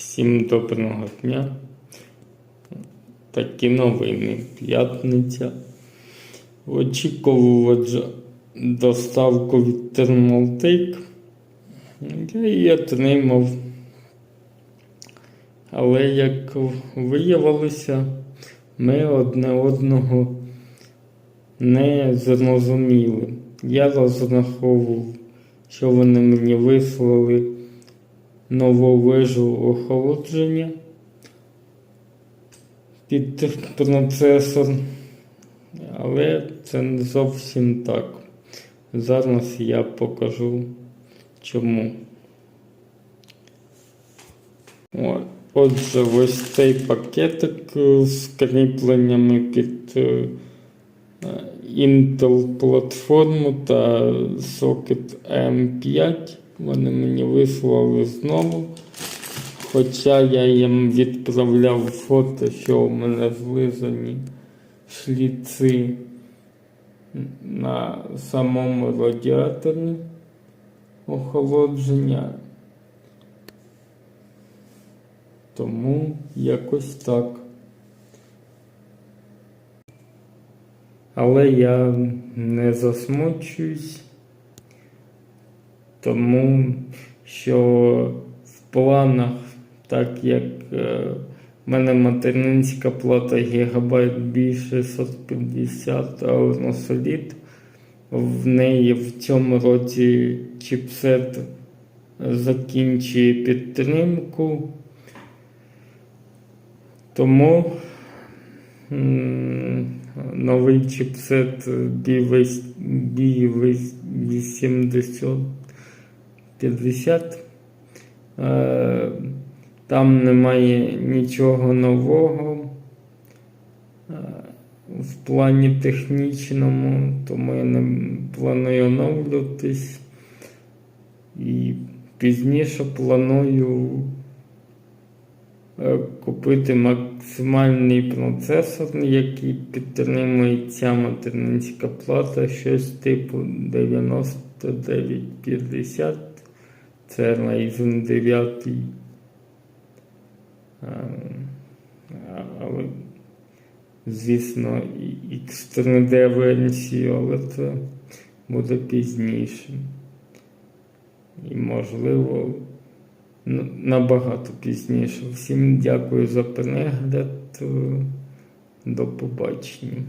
Всім доброго дня. Такі новини. П'ятниця. Очікував доставку від Thermaltake. Я її отримав. Але як виявилося, ми одне одного не зрозуміли. Я розраховував, що вони мені вислали нову вежу охолодження під процесор, але це не зовсім так. Зараз я покажу чому. Отже, ось цей пакетик з кріпленнями під е, Intel платформу та сокет M5. Вони мені вислали знову. Хоча я їм відправляв фото, що у мене злизані шліци на самому радіаторі охолодження. Тому якось так. Але я не засмучуюсь, тому що в планах, так як е, в мене материнська плата Гігабайт B650 Aurnosolid, в неї в цьому році чіпсет закінчує підтримку. Тому новий чіпсет B80 50. Е, там немає нічого нового е, в плані технічному, тому я не планую оновлюватись. І пізніше планую е, купити максимальний процесор, який підтримує ця материнська плата, щось типу 9950. Це Ryzen 9. Але, звісно, X3D версію, але це буде пізніше. І можливо набагато пізніше. Всім дякую за перегляд. До побачення.